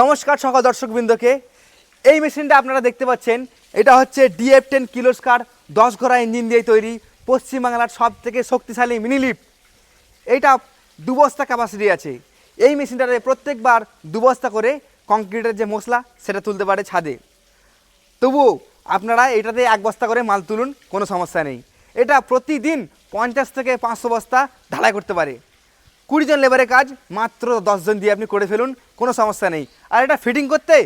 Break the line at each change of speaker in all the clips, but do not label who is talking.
নমস্কার সকল দর্শকবৃন্দকে। এই মেশিনটা আপনারা দেখতে পাচ্ছেন। এটা হচ্ছে ডিএফ টেন কিলোস্কার দশ ঘোড়া ইঞ্জিন দিয়ে তৈরি, পশ্চিমবাংলার সব থেকে শক্তিশালী মিনি লিফট। এইটা দু বস্তা ক্যাপাসিটি আছে। এই মেশিনটাতে প্রত্যেকবার দু বস্তা করে কংক্রিটের যে মশলা, সেটা তুলতে পারে ছাদে। তবুও আপনারা এটাতে এক বস্তা করে মাল তুলুন, কোনো সমস্যা নেই। এটা প্রতিদিন পঞ্চাশ থেকে পাঁচশো বস্তা ঢালাই করতে পারে। কুড়ি জন লেবারের কাজ মাত্র দশজন দিয়ে আপনি করে ফেলুন, কোনো সমস্যা নেই। আর এটা ফিটিং করতে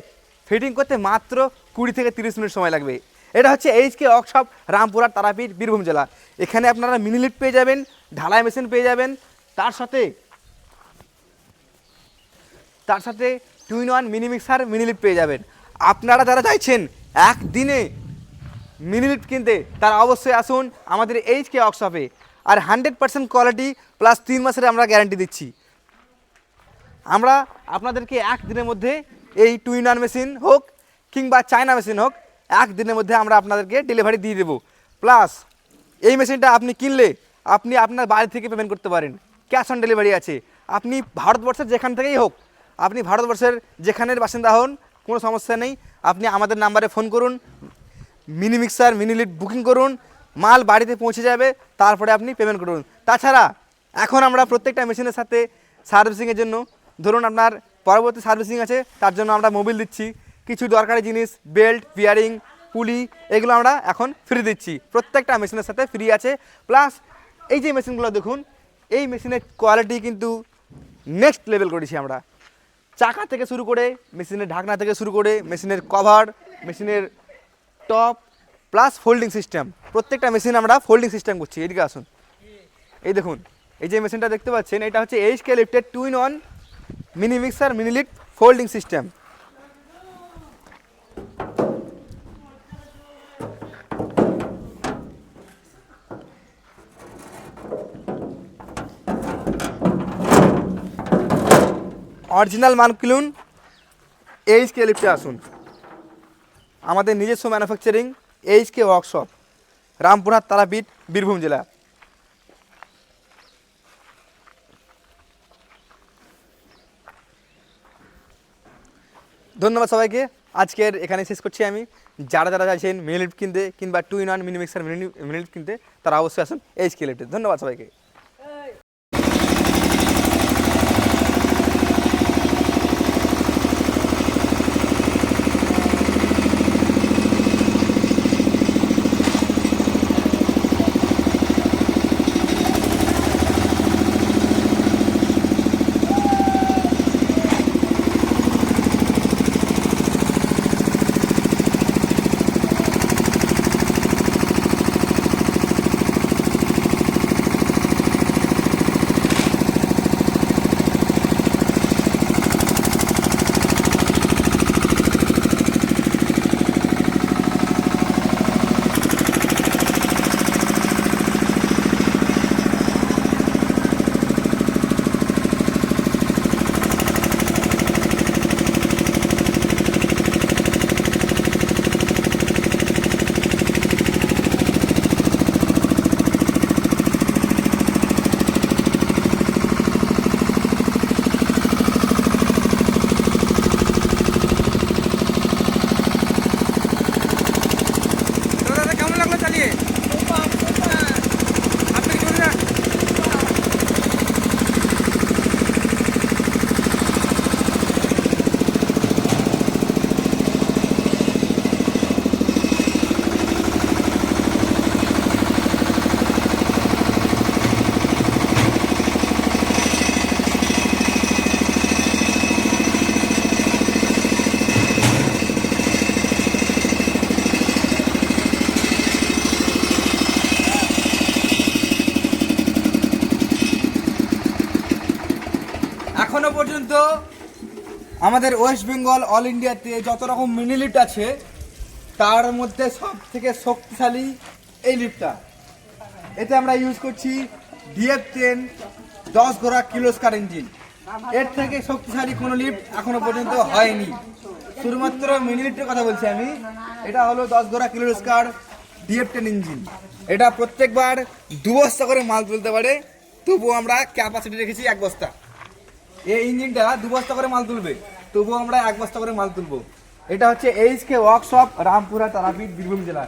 ফিটিং করতে মাত্র কুড়ি থেকে তিরিশ মিনিট সময় লাগবে। এটা হচ্ছে এইচকে ওয়ার্কশপ রামপুরার তারাপীঠ, বীরভূম জেলা। এখানে আপনারা মিনি লিফট পেয়ে যাবেন, ঢালাই মেশিন পেয়ে যাবেন। তার সাথে তার সাথে twin one mini mixer mini lift পেয়ে যাবেন। আপনারা যারা চাইছেন একদিনে মিনি লিফট কিনতে, তারা অবশ্যই আসুন আমাদের এইচ কে ওয়ার্কশপে আর হান্ড্রেড পার্সেন্ট কোয়ালিটি প্লাস তিন মাসের আমরা গ্যারান্টি দিচ্ছি। আমরা আপনাদেরকে এক দিনের মধ্যে এই টুইন ওয়ান মেশিন হোক কিংবা চায়না মেশিন হোক, এক দিনের মধ্যে আমরা আপনাদেরকে ডেলিভারি দিয়ে দেবো। প্লাস এই মেশিনটা আপনি কিনলে আপনি আপনার বাড়ি থেকে পেমেন্ট করতে পারেন। ক্যাশ অন ডেলিভারি আছে। আপনি ভারতবর্ষের যেখান থেকেই হোক, আপনি ভারতবর্ষের যেখানের বাসিন্দা হন, কোনো সমস্যা নেই। আপনি আমাদের নাম্বারে ফোন করুন mini mixer mini lift booking করুন মাল বাড়িতে পৌঁছে যাবে, তারপরে আপনি পেমেন্ট করুন। তাছাড়া, এখন আমরা প্রত্যেকটা মেশিনের সাথে সার্ভিসিংয়ের জন্য, ধরুন আপনার পরবর্তী সার্ভিসিং আছে, তার জন্য আমরা মোবিল দিচ্ছি। কিছু দরকারি জিনিস বেল্ট বিয়ারিং পুলি এগুলো আমরা এখন ফ্রি দিচ্ছি। প্রত্যেকটা মেশিনের সাথে ফ্রি আছে। প্লাস এই যে মেশিনগুলো দেখুন, এই মেশিনের কোয়ালিটি কিন্তু নেক্সট লেভেল করেছি আমরা। চাকা থেকে শুরু করে মেশিনের ঢাকনা থেকে শুরু করে মেশিনের কভার মেশিনের টপ প্লাস ফোল্ডিং সিস্টেম। প্রত্যেকটা মেশিন আমরা ফোল্ডিং সিস্টেম করছি, এদিকে আসুন। এই দেখুন, এই যে মেশিনটা দেখতে পাচ্ছেন, এটা হচ্ছে H K lifted two in one mini mixer, mini lift folding system. Original মান কিনুন এইচ কে লিফটে আসুন। আমাদের নিজস্ব manufacturing H K workshop Rampurhat Tarapith Birbhum জেলা ধন্যবাদ সবাইকে আজকের এখানে শেষ করছি আমি যারা যারা চাইছেন মিনি কিনতে কিংবা two in one mini mixer mini mini কিনতে তারা অবশ্যই আসুন এইচ কে লিফটে ধন্যবাদ সবাইকে পর্যন্ত আমাদের ওয়েস্ট বেঙ্গল, অল ইন্ডিয়াতে যত রকম মিনি লিফট আছে, তার মধ্যে সব থেকে শক্তিশালী এই লিফটটা। এতে আমরা ইউজ করছি ডিএফ টেন দশ ঘোড়া কিলোস্কার ইঞ্জিন এর থেকে শক্তিশালী কোনো লিফট এখনও পর্যন্ত হয়নি। শুধুমাত্র মিনি লিফটের কথা বলছি আমি। এটা হলো দশ ঘোড়া কিলোস্কার ডিএফ টেন ইঞ্জিন এটা প্রত্যেকবার দু বস্তা করে মাল তুলতে পারে, তবুও আমরা ক্যাপাসিটি রেখেছি এক বস্তা। এই ইঞ্জিনটা দু বস্তা করে মাল তুলবে। তবুও আমরা এক বস্তা করে মাল তুলবো। এটা হচ্ছে H K workshop, Rampura, Tarapith, Birbhum জেলা।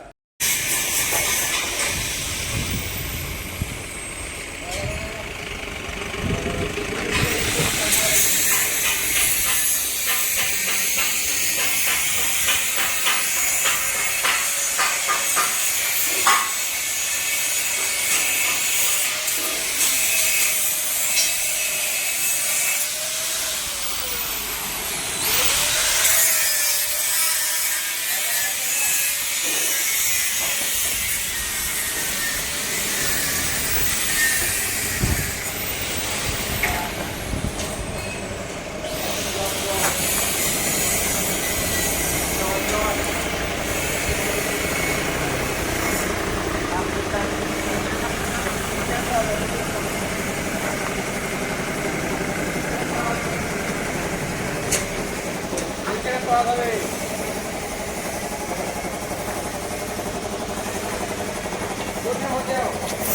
こっち持ってよ。